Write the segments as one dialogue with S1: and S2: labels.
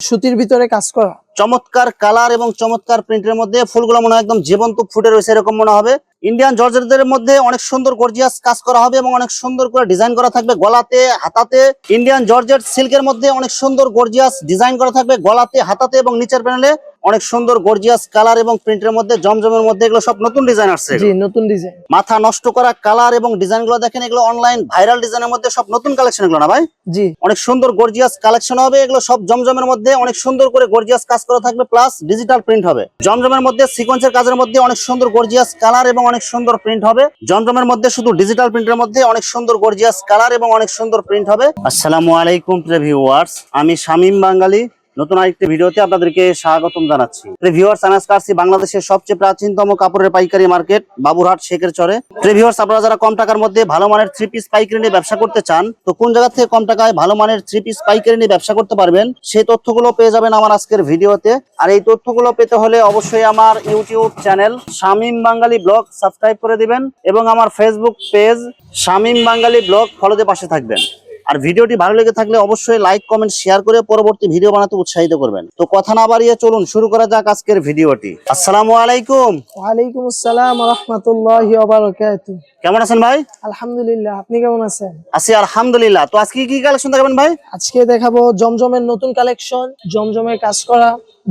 S1: সুতির ভিতরে কাজ করা।
S2: চমৎকার কালার এবং চমৎকার প্রিন্টের মধ্যে ফুলগুলো মনে হয় একদম জীবন্ত ফুটে রয়েছে, এরকম মনে হবে। ইন্ডিয়ান জর্জেটদের মধ্যে অনেক সুন্দর গর্জিয়াস কাজ করা হবে এবং অনেক সুন্দর করে ডিজাইন করা থাকবে গলাতে হাতাতে। ইন্ডিয়ান জর্জেট সিল্কের মধ্যে অনেক সুন্দর গর্জিয়াস ডিজাইন করা থাকবে গলাতে হাতাতে এবং নিচের প্যানেলে অনেক সুন্দর গর্জিয়াস কালার এবং প্রিন্টের মধ্যে জমজমের মধ্যে এগুলো সব নতুন ডিজাইন আসছে
S1: জি নতুন ডিজাইন
S2: মাথা নষ্ট করা কালার এবং ডিজাইনগুলো দেখেন এগুলো অনলাইন ভাইরাল ডিজাইনের মধ্যে সব নতুন কালেকশন এগুলো না ভাই?
S1: জি।
S2: অনেক সুন্দর গর্জিয়াস কালেকশন হবে এগুলো সব জমজমের মধ্যে অনেক সুন্দর করে গর্জিয়াস কাজ করা থাকবে প্লাস ডিজিটাল প্রিন্ট হবে। জমজমের মধ্যে সিকোয়েন্সের কাজের মধ্যে অনেক সুন্দর গর্জিয়াস কালার এবং অনেক সুন্দর প্রিন্ট হবে। জমজমের মধ্যে শুধু ডিজিটাল প্রিন্টের মধ্যে অনেক সুন্দর গর্জিয়াস কালার এবং অনেক সুন্দর প্রিন্ট হবে। আসসালামু আলাইকুম ভিউয়ার্স আমি শামীম বাঙালি। নতুন আরেকটি ভিডিওতে আপনাদেরকে স্বাগতম জানাচ্ছি। ভিউয়ার্স আসছি বাংলাদেশের সবচেয়ে প্রাচীনতম কাপড়ের পাইকারি মার্কেট, বাবুরহাট শেখের চরে। ভিউয়ার্স আপনারা যারা কম টাকার মধ্যে ভালো মানের থ্রি পিস পাইকারি নিয়ে ব্যবসা করতে চান, তো কোন জায়গা থেকে কম টাকায় ভালো মানের থ্রি পিস পাইকারি নিয়ে ব্যবসা করতে পারবেন, সেই তথ্যগুলো পেয়ে যাবেন আমার আজকের ভিডিওতে। আর এই তথ্যগুলো পেতে হলে অবশ্যই আমার YouTube channel Shamim Bangali vlog subscribe করে দিবেন এবং আমার Facebook page Shamim Bangali vlog ফলোতে পাশে থাকবেন। আর ভিডিওটি ভালো লেগে থাকলে অবশ্যই লাইক কমেন্ট শেয়ার করে পরবর্তী ভিডিও বানাতে উৎসাহিত করবেন। তো কথা না বাড়িয়ে চলুন শুরু করা যাক আজকের ভিডিওটি। আসসালামু আলাইকুম।
S1: ওয়ালাইকুম আসসালাম রহমতুল্লাহি ওবারাকাতু
S2: কেমন আছেন ভাই?
S1: আলহামদুলিল্লাহ আপনি কেমন আছেন?
S2: আছি আলহামদুলিল্লাহ। তো আজকে কি কালেকশন দেখাবেন ভাই?
S1: আজকে দেখাবো জমজমের নতুন কালেকশন জমজমের কাজ করা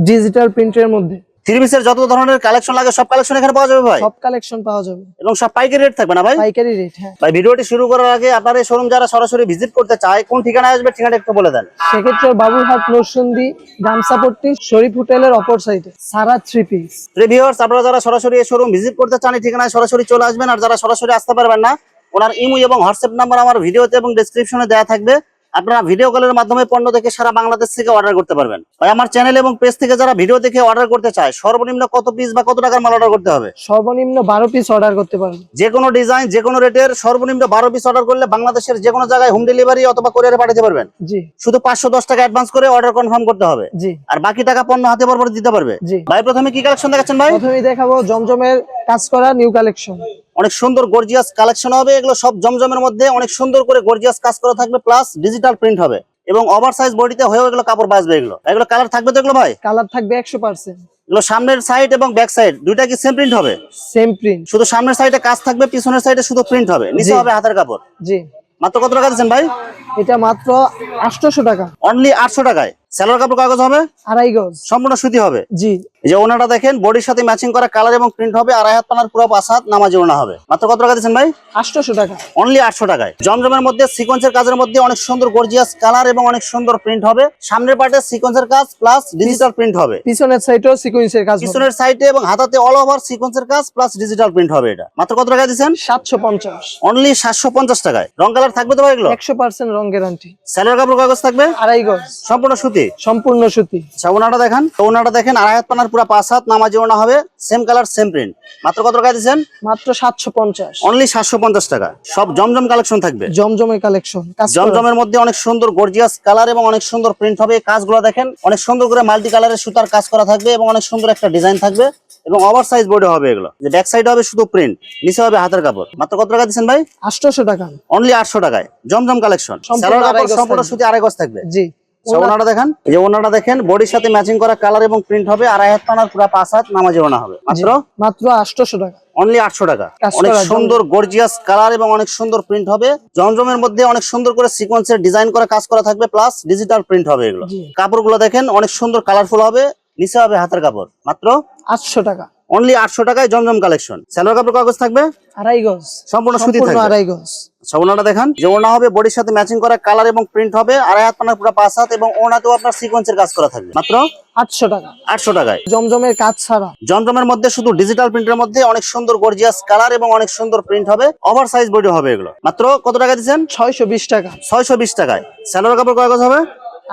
S1: ডিজিটাল প্রিন্টের মধ্যে।
S2: থ্রি পিসের যত ধরনের কালেকশন লাগে সব কালেকশন এখানে পাওয়া যাবে ভাই?
S1: সব কালেকশন পাওয়া যাবে।
S2: এবং সব পাইকারি রেট থাকবে না ভাই?
S1: পাইকারি রেট হ্যাঁ।
S2: ভাই ভিডিওটি শুরু করার আগে আপনার এই শোরুম যারা সরাসরি ভিজিট করতে চায় কোন ঠিকানায় আসবে ঠিকানা একটু বলে দেন।
S1: সেক্ষেত্রে বাবুরহাট নরসিংদী গামসাপট্টি শরীফ হোটেলের অপর সাইডে সারা থ্রি পিস
S2: রিভিউয়ার্স আপনারা যারা সরাসরি এই শোরুম ভিজিট করতে চান এই ঠিকানায় সরাসরি চলে আসবেন আর যারা সরাসরি আসতে পারবেন না ওনার ইমো এবং হোয়াটসঅ্যাপ নাম্বার আমার ভিডিওতে এবং ডেসক্রিপশনে দেওয়া থাকবে। আপনারা ভিডিও কলের মাধ্যমে পণ্য দেখে সারা বাংলাদেশ থেকে অর্ডার করতে পারবেন। ভাই আমার চ্যানেল এবং পেজ থেকে যারা ভিডিও দেখে অর্ডার করতে চায় সর্বনিম্ন কত পিস বা কত টাকার মাল অর্ডার করতে হবে?
S1: সর্বনিম্ন বারো পিস অর্ডার করতে পারবে
S2: যে কোনো ডিজাইন যে কোনো রেটের সর্বনিম্ন বারো পিস অর্ডার করলে বাংলাদেশের যে কোনো জায়গায় হোম ডেলিভারি অথবা কোরিয়ারে পাঠাতে পারবেন।
S1: জি।
S2: শুধু পাঁচশো দশ টাকা অ্যাডভান্স করে অর্ডার কনফার্ম করতে হবে।
S1: জি।
S2: আর বাকি টাকা পণ্য হাতে পর দিতে পারবে।
S1: জি।
S2: ভাই প্রথমে কি কালেকশন দেখাচ্ছেন ভাই?
S1: প্রথমেই দেখাবো জমজমের কাজ করা নিউ কালেকশন
S2: অনেক সুন্দর গর্জিয়াস কালেকশন হবে এগুলো সব জমজমের মধ্যে অনেক সুন্দর করে গর্জিয়াস কাজ করা থাকবে প্লাস ডিজিটাল প্রিন্ট হবে। এবং ওভার সাইজ বডিতে হয়েও এগুলো কাপড় বাঁচবে এগুলো। এগুলো কালার থাকবে তো এগুলো ভাই?
S1: কালার থাকবে একশো পার্সেন্ট
S2: এগুলো সামনের সাইড এবং ব্যাক সাইড দুইটা কি সেম প্রিন্ট হবে?
S1: সেম প্রিন্ট
S2: শুধু সামনের সাইডে কাজ থাকবে পিছনের সাইডে শুধু প্রিন্ট হবে। নিচে হবে হাতের কাপড়।
S1: জি।
S2: মাত্র কত টাকা দিচ্ছেন ভাই?
S1: এটা মাত্র আটশোশো টাকা।
S2: অনলি আটশো টাকায়। সালোয়ার কাপড় কাগজ হবে?
S1: আড়াই গজ।
S2: সম্পূর্ণ সুতি হবে?
S1: জি।
S2: যে ওনাটা দেখেন বডির সাথে ম্যাচিং করা কালার এবং প্রিন্ট হবে আড়াই হাত পানার পুরো পাঁচ হাত নামাজি ওনা হবে। মাত্র কত টাকা দিচ্ছেন ভাই?
S1: আটশোশো টাকা।
S2: অনলি আটশো টাকায়। জমজমের মধ্যে সিকোয়েন্সের কাজের মধ্যে অনেক সুন্দর গর্জিয়াস কালার এবং অনেক সুন্দর প্রিন্ট হবে। সামনের পার্টে সিকোয়েন্সের কাজ প্লাস ডিজিটাল প্রিন্ট হবে।
S1: পিছনের সাইডেও সিকুয়েন্সের কাজ
S2: পিছনের সাইডে এবং হাতাতে অল ওভার সিকোয়েন্সের কাজ প্লাস ডিজিটাল প্রিন্ট হবে এটা। মাত্র কত টাকা দিচ্ছেন?
S1: সাতশো পঞ্চাশ।
S2: অনলি সাতশো পঞ্চাশ টাকায়। রং কালার থাকবে তো ভাই এগুলো?
S1: একশো পার্সেন্ট রং গ্যারান্টি
S2: স্যালোয়ার কাপড় কাগজ থাকবে?
S1: আড়াই গজ।
S2: সম্পূর্ণ সুতি?
S1: সম্পূর্ণ সুতি।
S2: আচ্ছা ওনাটা দেখেন। ওনাটা দেখেন আড়াই হাত পানার পুরো পাঁচ হাত নামাজি ওনা হবে সেম কালার সেম প্রিন্ট মাত্র কত টাকা দিচ্ছেন
S1: মাত্র সাতশো পঞ্চাশ।
S2: অনলি সাতশো পঞ্চাশ টাকা। সব জমজম কালেকশন থাকবে?
S1: জমজমের কালেকশন
S2: জমজমের মধ্যে অনেক সুন্দর গর্জিয়াস কালার এবং অনেক সুন্দর প্রিন্ট হবে। কাজগুলো দেখেন অনেক সুন্দর করে মাল্টি কালারের সুতার কাজ করা থাকবে এবং অনেক সুন্দর একটা ডিজাইন থাকবে এবং ওভার সাইজ বডি হবে এগুলো। যে ব্যাক সাইড হবে শুধু প্রিন্ট নিচে হবে হাতের কাপড়। মাত্র কত টাকা দিচ্ছেন ভাই?
S1: আটশোশো টাকা।
S2: অনলি আটশো টাকায়। জমজম কালেকশন
S1: সম্পূর্ণ আড়াই গজ
S2: সম্পূর্ণ
S1: থাকবে।
S2: সুতি আড়াই গজ থাকবে।
S1: জি।
S2: ওনাটা দেখেন যে ওনাটা দেখেন বডির সাথে ম্যাচিং করা কালার এবং প্রিন্ট হবে পানার পুরো পাঁচ হাত নামাজে ওনা হবে। মাত্র?
S1: মাত্র আটশোশো টাকা।
S2: অনলি আটশো টাকা। অনেক সুন্দর গর্জিয়াস কালার এবং অনেক সুন্দর প্রিন্ট হবে। জমজমের মধ্যে অনেক সুন্দর করে সিকোয়েন্সের ডিজাইন করা কাজ করা থাকবে প্লাস ডিজিটাল প্রিন্ট হবে এগুলো। কাপড়গুলো দেখেন অনেক সুন্দর কালারফুল হবে নিচে হবে হাতের কাপড়। মাত্র?
S1: আটশো টাকা।
S2: অনলি আটশো টাকায় জমজম কালেকশন সালোয়ার কাপড় কাগজ থাকবে?
S1: আড়াই গজ।
S2: সম্পূর্ণ সুতি থাকবে।
S1: আড়াই গজ।
S2: ওনাটা দেখান। যে ওনা হবে বডির সাথে ম্যাচিং করা কালার এবং প্রিন্ট হবে। আড়াই হাত পানার পুরো পাঁচ হাত এবং ওনাতেও আপনার সিকোয়েন্সের কাজ করা থাকবে। মাত্র
S1: আটশো টাকা।
S2: আটশো টাকায়।
S1: জমজমের কাজ ছাড়া।
S2: জমজমের মধ্যে শুধু ডিজিটাল প্রিন্টের মধ্যে অনেক সুন্দর গর্জিয়াস কালার এবং অনেক সুন্দর প্রিন্ট হবে। ওভার সাইজ বডি হবে এগুলো। মাত্র কত টাকা দিচ্ছেন?
S1: ছয়শো বিশ টাকা।
S2: ছয়শো বিশ টাকায়। সালোয়ার কাপড় কাগজ হবে?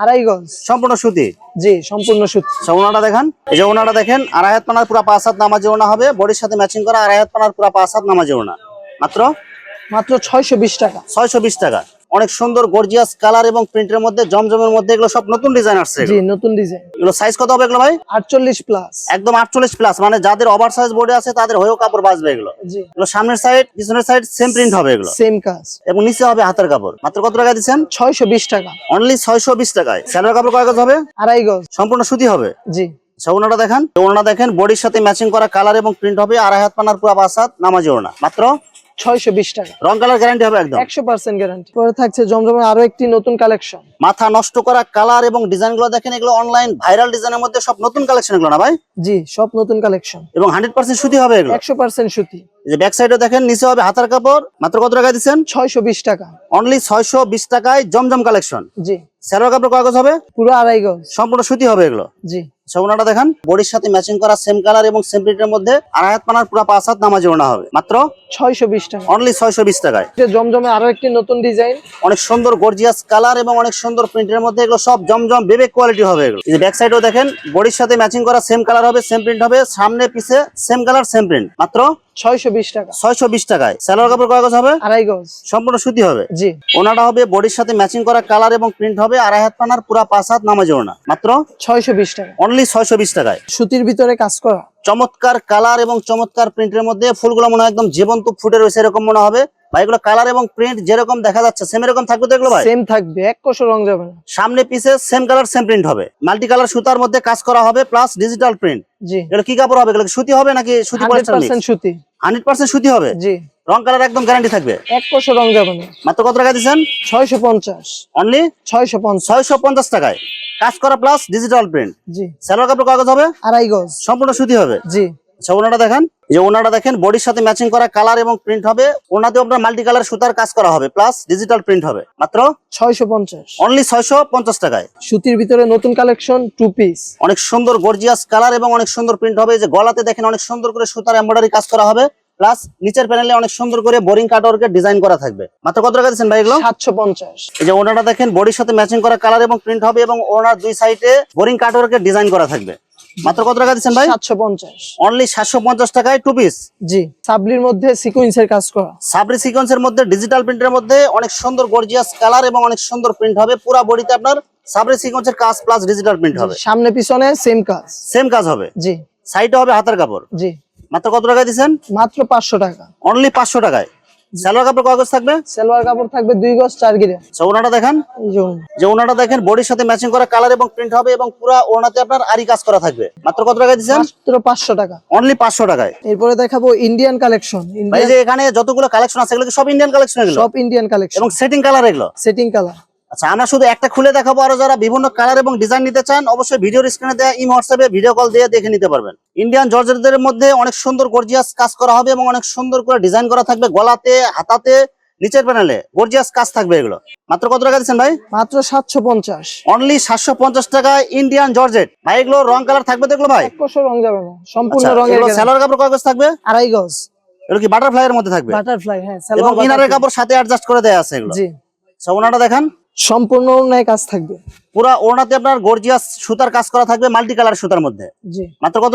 S1: আড়াই গজ।
S2: সম্পূর্ণ সুতি?
S1: জি সম্পূর্ণ সুতি।
S2: ওনাটা দেখান? এই যে ওনাটা দেখেন আড়াই হাত পানার পুরা পাঁচ হাত নামাজে ওনা হবে বডির সাথে ম্যাচিং করা আড়াই হাত পানার পুরা পাঁচ হাত নামাজে ওনা মাত্র?
S1: মাত্র ছয়শো বিশ টাকা।
S2: ছয়শো বিশ টাকা। অনেক সুন্দর গর্জিয়াস কালার এবং প্রিন্টের মধ্যে জমজমের মধ্যে এগুলো সব নতুন ডিজাইন আসছে
S1: জি নতুন ডিজাইন
S2: এগুলো সাইজ কত হবে এগুলো ভাই?
S1: আটচল্লিশ প্লাস
S2: একদম আটচল্লিশ প্লাস মানে যাদের ওভার সাইজ বোর্ডে আছে তাদের হয়েও কাপড় বাঁচবে এগুলো।
S1: জি।
S2: এগুলো সামনের সাইড পিছনের সাইড সেম প্রিন্ট হবে এগুলো।
S1: সেম কাজ।
S2: এবং নিচে হবে হাতের কাপড়। মাত্র কত টাকা দিচ্ছেন?
S1: ছয়শো বিশ টাকা।
S2: অনলি ছয়শো বিশ টাকায়। স্যালোয়ার কাপড় কয় গজ হবে?
S1: আড়াই গজ।
S2: সম্পূর্ণ সুতি হবে?
S1: জি।
S2: আচ্ছা ওনাটা দেখেন। ওনাটা দেখেন বডির সাথে ম্যাচিং করা কালার এবং প্রিন্ট হবে আড়াই হাত পানার পুরো হাত নামাজি ওনা মাত্র
S1: ছয়শো বিশ টাকা।
S2: রং কালার গ্যারান্টি হবে একদম।
S1: একশো পার্সেন্ট গ্যারান্টি পরে থাকছে জমজমের আরও একটি নতুন কালেকশন
S2: মাথা নষ্ট করা কালার এবং ডিজাইনগুলো দেখেন এগুলো অনলাইন ভাইরাল ডিজাইনের মধ্যে সব নতুন কালেকশন এগুলো না ভাই?
S1: জি সব নতুন কালেকশন
S2: এবং হান্ড্রেড পার্সেন্ট সুতি হবে এগুলো?
S1: একশো পার্সেন্ট সুতি।
S2: যে ব্যাক সাইডে দেখেন নিচে হবে হাতার কাপড়। মাত্র কত টাকা দিচ্ছেন?
S1: ছয়শো বিশ টাকা।
S2: অনলি ছয়শো বিশ টাকায় জমজম কালেকশন
S1: জি।
S2: স্যালোয়ার কাপড় কাগজ হবে?
S1: পুরো আড়াই গজ।
S2: সম্পূর্ণ সুতি হবে এগুলো?
S1: জি।
S2: সবনাটা দেখেন। বডির সাথে ম্যাচিং করা সেম কালার এবং সেম প্রিন্টের মধ্যে আড়াই হাত পানার পুরো পাঁচ হাত নামাজ ওনা হবে। মাত্র
S1: ছয়শো বিশ টাকা।
S2: অনলি ছয়শো বিশ টাকায়।
S1: জমজমে আরও একটি নতুন ডিজাইন
S2: অনেক সুন্দর গর্জিয়াস কালার এবং অনেক সুন্দর প্রিন্টের মধ্যে এগুলো সব জমজম বেবে কোয়ালিটি হবে এগুলো। এই যে ব্যাক সাইডও দেখেন বডির সাথে ম্যাচিং করা সেম কালার হবে সেম প্রিন্ট হবে সামনে পিছে সেম কালার সেম প্রিন্ট মাত্র
S1: ছয়শো বিশ টাকা।
S2: ছয়শো বিশ টাকায়। স্যালোয়ার কাপড় হবে?
S1: আড়াই গজ।
S2: সম্পূর্ণ সুতি হবে?
S1: জি।
S2: ওনাটা হবে বডির সাথে ম্যাচিং করা কালার এবং প্রিন্ট হবে আড়াই হাত পানার পুরা পাঁচ হাত নামাজি ওনা মাত্র?
S1: ছয়শো বিশ টাকা।
S2: অনলি ছয়শো বিশ টাকায়।
S1: সুতির ভিতরে কাজ করা।
S2: চমৎকার কালার এবং চমৎকার প্রিন্টের মধ্যে ফুলগুলো মনে হয় একদম জীবন্ত ফুটে রয়েছে এরকম মনে হবে। ভাই এগুলো কালার এবং প্রিন্ট যেরকম দেখা যাচ্ছে সেম এরকম থাকবে তো এগুলো ভাই?
S1: সেম থাকবে এক রং যাবে না।
S2: সামনে পিছে সেম কালার সেম প্রিন্ট হবে। মাল্টি কালার সুতার মধ্যে কাজ করা হবে প্লাস ডিজিটাল প্রিন্ট
S1: জি।
S2: এগুলো কি কাপড় হবে? এগুলো সুতি হবে নাকি সুতি
S1: সুতি।
S2: হবে?
S1: জি।
S2: রং কালার একদম গ্যারান্টি থাকবে?
S1: এক কোশো রং যাবে না।
S2: মাত্র কত টাকা দিচ্ছেন?
S1: ছয়শো পঞ্চাশ।
S2: অনলি
S1: ছয়শো পঞ্চাশ।
S2: ছয়শো পঞ্চাশ টাকায়। কাজ করা প্লাস ডিজিটাল প্রিন্ট
S1: জি।
S2: কাপড় কাগজ হবে?
S1: আড়াই গজ।
S2: সম্পূর্ণ সুতি হবে?
S1: জি।
S2: আচ্ছা ওনাটা দেখেন। যে ওনাটা দেখেন বডির সাথে ম্যাচিং করা কালার এবং প্রিন্ট হবে। ওনাতে আপনার মাল্টি কালার সুতার কাজ করা হবে প্লাস ডিজিটাল প্রিন্ট হবে। মাত্র
S1: ছয়শো পঞ্চাশ।
S2: অনলি ছয়শো পঞ্চাশ টাকায়।
S1: সুতির ভিতরে নতুন কালেকশন টু পিস
S2: অনেক সুন্দর গর্জিয়াস কালার এবং অনেক সুন্দর প্রিন্ট হবে। যে গলাতে দেখেন অনেক সুন্দর করে সুতার এমব্রয়ডারি কাজ করা হবে। প্লাস নিচের প্যানেলে অনেক সুন্দর করে বোরিং কাটওয়ার্কের ডিজাইন করা থাকবে। মাত্র কত টাকা দিচ্ছেন ভাই এগুলো?
S1: সাতশো পঞ্চাশ।
S2: এই যে ওনাটা দেখেন বডির সাথে ম্যাচিং করা কালার এবং প্রিন্ট হবে এবং ওনার দুই সাইডে বোরিং কাটওয়ার্কের ডিজাইন করা থাকবে। মাত্র কত টাকা দিচ্ছেন ভাই?
S1: সাতশো পঞ্চাশ।
S2: অনলি সাতশো পঞ্চাশ টাকায় টু পিস
S1: জি সাবলির মধ্যে সিকুয়েন্সের কাজ করা।
S2: সাবরি সিকোয়েন্সের মধ্যে ডিজিটাল প্রিন্টের মধ্যে অনেক সুন্দর গর্জিয়াস কালার এবং অনেক সুন্দর প্রিন্ট হবে। পুরো বডিতে আপনার সাবরি সিকোয়েন্সের কাজ প্লাস ডিজিটাল প্রিন্ট হবে।
S1: সামনে পিছনে সেম কাজ।
S2: সেম কাজ হবে?
S1: জি।
S2: সাইডে হবে হাতের কাপড়?
S1: জি।
S2: মাত্র কত টাকা দিচ্ছেন?
S1: মাত্র পাঁচশো টাকা।
S2: অনলি পাঁচশো টাকায়? সালোয়ার কাপড় কাগজ থাকবে?
S1: সালোয়ার কাপড় থাকবে দুই গজ চার গিরে।
S2: ওনাটা দেখেন?
S1: যে
S2: ওনাটা দেখেন বডির সাথে ম্যাচিং করা কালার এবং প্রিন্ট হবে এবং পুরো ওনাতে আপনার আরি কাজ করা থাকবে। মাত্র কত টাকা দিচ্ছেন?
S1: মাত্র পাঁচশো টাকা।
S2: অনলি পাঁচশো টাকায়।
S1: এরপরে দেখাবো ইন্ডিয়ান কালেকশন
S2: ভাই যে এখানে যতগুলো কালেকশন আছে এগুলো সব ইন্ডিয়ান কালেকশন এগুলো?
S1: সব ইন্ডিয়ান কালেকশন
S2: এবং সেটিং কালার এগুলো?
S1: সেটিং কালার
S2: আচ্ছা আমরা শুধু একটা খুলে দেখাবো আরও যারা বিভিন্ন কালার এবং ডিজাইন নিতে চান অবশ্যই ভিডিওর স্ক্রিনে দেওয়া ইম হোয়াটসঅ্যাপে ভিডিও কল দিয়ে দেখে নিতে পারবেন। ইন্ডিয়ান জর্জেটদের মধ্যে অনেক সুন্দর গর্জিয়াস কাজ করা হবে এবং অনেক সুন্দর করে ডিজাইন করা থাকবে গলাতে হাতাতে নিচের প্যানেলে গর্জিয়াস কাজ থাকবে এগুলো। মাত্র কত টাকা দিচ্ছেন ভাই?
S1: মাত্র সাতশো পঞ্চাশ।
S2: অনলি সাতশো পঞ্চাশ টাকা ইন্ডিয়ান জর্জেট ভাই এগুলো রং কালার থাকবে দেখল ভাই?
S1: রং যাবে না সম্পূর্ণ
S2: আচ্ছা,
S1: guarantee।
S2: স্যালোয়ার কাপড় কাগজ থাকবে?
S1: আড়াই গজ।
S2: এগুলো কি বাটারফ্লাই এর মধ্যে থাকবে?
S1: বাটারফ্লাই হ্যাঁ
S2: এবং ইনারের কাপড় সাথে অ্যাডজাস্ট করে দেয়া আছে এগুলো।
S1: জি।
S2: ওনাটা দেখান।
S1: সম্পূর্ণ কাজ থাকবে।
S2: পুরা ওনাতে আপনার গর্জিয়াস সুতার কাজ করা থাকবে মাল্টি কালার সুতার মধ্যে।
S1: জি।
S2: মাত্র কত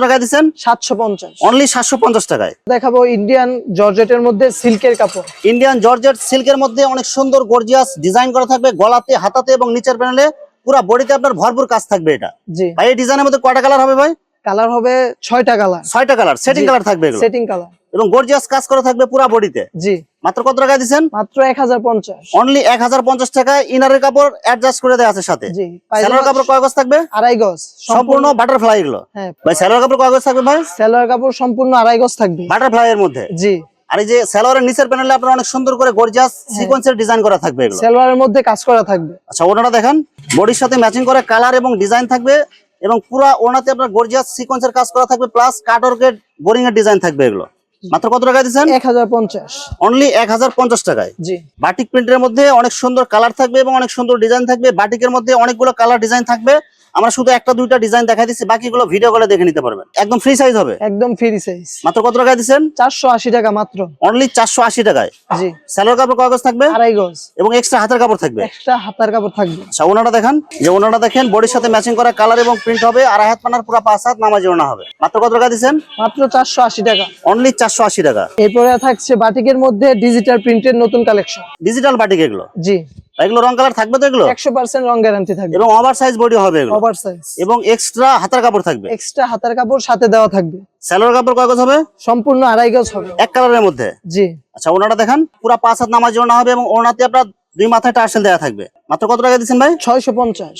S1: সাতশো পঞ্চাশ।
S2: অনলি সাতশো পঞ্চাশ টাকায়।
S1: দেখাবো ইন্ডিয়ান জর্জেটের মধ্যে সিল্কের কাপড়।
S2: ইন্ডিয়ান জর্জেট সিল্কের মধ্যে অনেক সুন্দর গর্জিয়াস ডিজাইন করা থাকবে গলাতে হাতাতে এবং নিচের প্যানেলে পুরা বডিতে আপনার ভরপুর কাজ থাকবে এটা।
S1: জি।
S2: ভাই এই ডিজাইনের মধ্যে কয়টা কালার হবে ভাই?
S1: কালার হবে ছয়টা কালার
S2: ছয়টা কালার সেটিং কালার থাকবে এগুলো।
S1: সেটিং কালার
S2: এবং গর্জিয়াস কাজ করা থাকবে পুরা বডিতে
S1: জি।
S2: মাত্র কত টাকা দিচ্ছেন?
S1: মাত্র এক হাজার পঞ্চাশ।
S2: অনলি এক হাজার পঞ্চাশ টাকায় ইনারের কাপড় অ্যাডজাস্ট করে দেওয়া আছে সাথে।
S1: জি
S2: স্যালোয়ার কাপড় কয় গজ থাকবে?
S1: আড়াই গজ।
S2: সম্পূর্ণ বাটারফ্লাই এগুলো।
S1: হ্যাঁ
S2: ভাই স্যালোয়ার কাপড় কয় গজ থাকবে ভাই?
S1: সালোয়ার কাপড় সম্পূর্ণ আড়াই গজ থাকবে।
S2: বাটারফ্লাই এর মধ্যে?
S1: জি।
S2: আর এই যে স্যালোয়ারের নিচের প্যানেলে আপনার অনেক সুন্দর করে গর্জিয়াস
S1: হ্যাঁ।
S2: সিকোয়েন্সের ডিজাইন করা থাকবে এগুলো।
S1: সালোয়ারের মধ্যে কাজ করা থাকবে।
S2: আচ্ছা ওনাটা দেখেন। বডির সাথে ম্যাচিং করে কালার এবং ডিজাইন থাকবে এবং পুরো ওনাতে আপনার গর্জিয়াস সিকোয়েন্সের কাজ করা থাকবে প্লাস কাটওয়ার্কের বোরিং এর ডিজাইন থাকবে এগুলো। মাত্র কত টাকা দিচ্ছেন?
S1: এক হাজার পঞ্চাশ।
S2: অনলি এক হাজার পঞ্চাশ টাকায়।
S1: জি।
S2: বাটিক প্রিন্টের মধ্যে অনেক সুন্দর কালার থাকবে এবং অনেক সুন্দর ডিজাইন থাকবে। বাটিকের মধ্যে অনেকগুলো কালার ডিজাইন থাকবে। আমরা শুধু একটা দুইটা ডিজাইন দেখা দিচ্ছি বাকিগুলো ভিডিও কলে দেখে নিতে পারবেন। একদম ফ্রি সাইজ হবে।
S1: একদম ফ্রি সাইজ
S2: মাত্র কত টাকা দিচ্ছেন?
S1: চারশো আশি টাকা মাত্র।
S2: অনলি চারশো আশি টাকায়।
S1: জি।
S2: স্যালোয়ার কাপড় কাগজ থাকবে?
S1: আড়াই গজ।
S2: এবং এক্সট্রা হাতের কাপড় থাকবে।
S1: এক্সট্রা হাতার কাপড় থাকবে।
S2: আচ্ছা ওনাটা দেখেন। যে ওনাটা দেখেন বডির সাথে ম্যাচিং করা কালার এবং প্রিন্ট হবে। আড়াই হাত পানার পুরো পাঁচ হাত নামাজি ওনা হবে। মাত্র কত টাকা দিচ্ছেন?
S1: মাত্র চারশো আশি টাকা।
S2: অনলি চারশো আশি টাকা।
S1: এরপরে থাকছে বাটিকের মধ্যে ডিজিটাল প্রিন্টের নতুন কালেকশন
S2: ডিজিটাল বাটিক এগুলো?
S1: জি।
S2: এগুলো রং কালার থাকবে তো এগুলো?
S1: রং গ্যারান্টি থাকবে।
S2: এবং ওভার সাইজ বডি হবে এগুলো?
S1: ওভার সাইজ
S2: এবং এক্সট্রা হাতার কাপড় থাকবে?
S1: এক্সট্রা হাতার কাপড় সাথে দেওয়া থাকবে।
S2: কাপড় কয় গজ হবে?
S1: সম্পূর্ণ আড়াই গজ হবে।
S2: এক কালারের মধ্যে?
S1: জি।
S2: আচ্ছা ওনাটা দেখান। পুরো পাঁচ হাত নামাজ ওনা হবে এবং ওনাতে আপনার দুই মাথায় টার্সেল দেওয়া থাকবে। মাত্র কত টাকা দিচ্ছেন ভাই?
S1: ছয়শো পঞ্চাশ।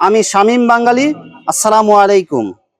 S2: আমি শামীম বাঙালি আসসালামু আলাইকুম।